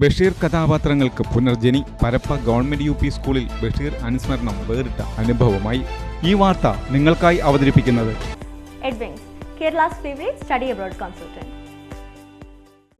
ബഷീർ കഥാപാത്രങ്ങൾക്ക് പുനർജനി Parappa government U P സ്കൂളിൽ ബഷീർ അനുസ്മരണം വേറിട്ട അനുഭവമായി. ഈ വാർത്ത നിങ്ങൾക്കായി അവതരിപ്പിക്കുന്നത്.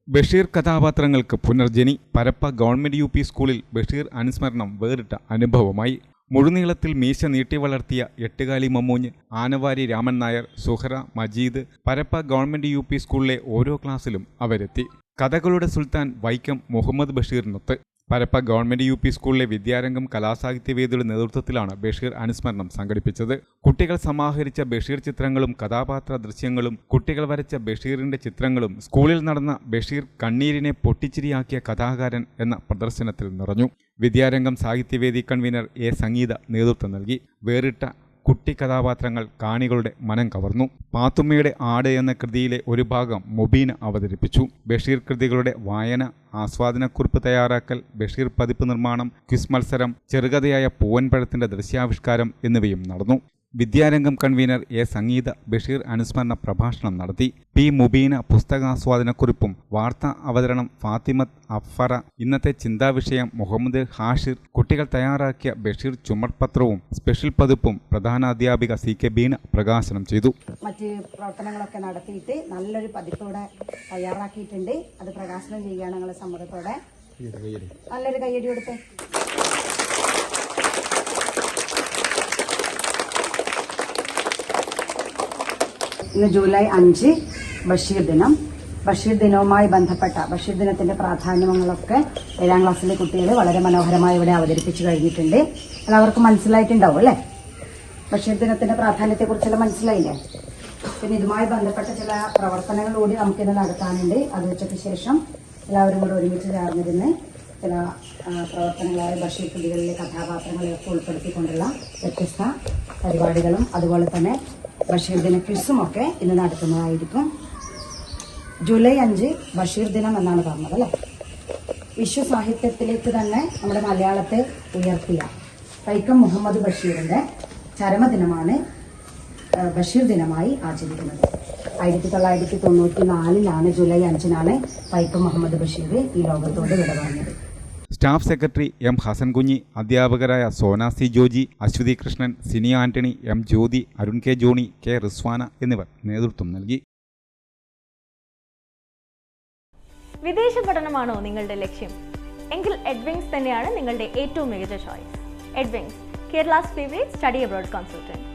ബഷീർ കഥാപാത്രങ്ങൾക്ക് പുനർജനി പരപ്പ ഗവൺമെന്റ് യു പി സ്കൂളിൽ ബഷീർ അനുസ്മരണം വേറിട്ട അനുഭവമായി. മുഴുനീളത്തിൽ മീശ നീട്ടി വളർത്തിയ Ettukali Mammoonju Anavari Raman Nair Suhara Majeed Parappa government U P സ്കൂളിലെ ഓരോ ക്ലാസ്സിലും അവരെത്തി. കഥകളുടെ സുൽത്താൻ വൈക്കം മുഹമ്മദ് ബഷീറിനൊത്ത് പരപ്പ ഗവൺമെന്റ് യു പി സ്കൂളിലെ വിദ്യാരംഗം കലാസാഹിത്യവേദിയുടെ നേതൃത്വത്തിലാണ് ബഷീർ അനുസ്മരണം സംഘടിപ്പിച്ചത്. കുട്ടികൾ സമാഹരിച്ച ബഷീർ ചിത്രങ്ങളും കഥാപാത്ര ദൃശ്യങ്ങളും കുട്ടികൾ വരച്ച ബഷീറിന്റെ ചിത്രങ്ങളും സ്കൂളിൽ നടന്ന ബഷീർ കണ്ണീരിനെ പൊട്ടിച്ചിരിയാക്കിയ കഥാകാരൻ എന്ന പ്രദർശനത്തിൽ നിറഞ്ഞു. വിദ്യാരംഗം സാഹിത്യവേദി കൺവീനർ എ സംഗീത നേതൃത്വം നൽകി. വേറിട്ട കുട്ടി കഥാപാത്രങ്ങൾ കാണികളുടെ മനം കവർന്നു. പാത്തുമ്മയുടെ ആട് എന്ന കൃതിയിലെ ഒരു ഭാഗം മൊബീൻ അവതരിപ്പിച്ചു. ബഷീർ കൃതികളുടെ വായന ആസ്വാദനക്കുറിപ്പ് തയ്യാറാക്കൽ ബഷീർ പതിപ്പ് നിർമ്മാണം ക്വിസ് മത്സരം ചെറുകഥയായ പൂവൻപഴത്തിന്റെ ദൃശ്യാവിഷ്കാരം എന്നിവയും നടന്നു. വിദ്യാരംഗം കൺവീനർ എ സംഗീത ബഷീർ അനുസ്മരണ പ്രഭാഷണം നടത്തി. പി മുബീന പുസ്തകാസ്വാദനക്കുറിപ്പും വാർത്താ അവതരണം ഫാത്തിമത്ത് അഫറ ഇന്നത്തെ ചിന്താവിഷയം മുഹമ്മദ് ഹാഷിർ. കുട്ടികൾ തയ്യാറാക്കിയ ബഷീർ ചുമർപത്രവും സ്പെഷ്യൽ പതിപ്പും പ്രധാന അധ്യാപിക സി കെ ബീന പ്രകാശനം ചെയ്തു. മറ്റ് പ്രവർത്തനങ്ങളൊക്കെ നടത്തിയിട്ട് നല്ലൊരു പതിപ്പോടെ തയ്യാറാക്കിയിട്ടുണ്ട്. അത് പ്രകാശനം ചെയ്യുകയാണ് ഞങ്ങൾ സമ്മതത്തോടെ. നല്ലൊരു കയ്യടി കൊടുത്ത്. ഇന്ന് ജൂലൈ അഞ്ച് ബഷീർ ദിനം. ബഷീർ ദിനവുമായി ബന്ധപ്പെട്ട ബഷീർ ദിനത്തിന്റെ പ്രാധാന്യങ്ങളൊക്കെ ഏഴാം ക്ലാസ്സിലെ കുട്ടികൾ വളരെ മനോഹരമായി ഇവിടെ അവതരിപ്പിച്ചു കഴിഞ്ഞിട്ടുണ്ട്. എല്ലാവർക്കും മനസ്സിലായിട്ടുണ്ടാവും അല്ലേ? ബഷീർ ദിനത്തിന്റെ പ്രാധാന്യത്തെ കുറിച്ചെല്ലാം മനസ്സിലായില്ലേ? പിന്നെ ഇതുമായി ബന്ധപ്പെട്ട ചില പ്രവർത്തനങ്ങൾ കൂടി നമുക്കിന്ന് നടത്താനുണ്ട്. അത് ഉച്ചയ്ക്ക് ശേഷം എല്ലാവരും കൂടെ ഒരുമിച്ച് ചേർന്നിരുന്ന് ചില പ്രവർത്തനങ്ങളായ ബഷീർ കൃതികളിലെ കഥാപാത്രങ്ങളെയൊക്കെ ഉൾപ്പെടുത്തിക്കൊണ്ടുള്ള വ്യത്യസ്ത പരിപാടികളും അതുപോലെ തന്നെ ബഷീർ ദിന ക്വിസും ഒക്കെ ഇന്ന് നടത്തുന്നതായിരിക്കും. ജൂലൈ അഞ്ച് ബഷീർ ദിനം എന്നാണ് പറഞ്ഞത് അല്ലേ? വിശ്വ സാഹിത്യത്തിലേക്ക് തന്നെ നമ്മുടെ മലയാളത്തെ ഉയർത്തിയ വൈക്കം മുഹമ്മദ് ബഷീറിന്റെ ചരമദിനമാണ് ബഷീർ ദിനമായി ആചരിക്കുന്നത്. ആയിരത്തി തൊള്ളായിരത്തി തൊണ്ണൂറ്റി നാലിലാണ് ജൂലൈ അഞ്ചിനാണ് വൈക്കം മുഹമ്മദ് ബഷീർ ഈ ലോകത്തോട് വിട പറഞ്ഞത് സ്റ്റാഫ് സെക്രട്ടറി എം ഹസൻകുഞ്ഞി അധ്യാപകരായ Sona C Joji Aswathy Krishnan Sini Antony M Jyothi Arun K Johny K Rizwana എന്നിവർ നേതൃത്വം നൽകി. വിദേശ പഠനമാണോ നിങ്ങളുടെ ലക്ഷ്യം? എങ്കിൽ എഡ്വിങ്സ് തന്നെയാണ് നിങ്ങളുടെ ഏറ്റവും മികച്ച choice Edwings Kerala's favourite study abroad consultant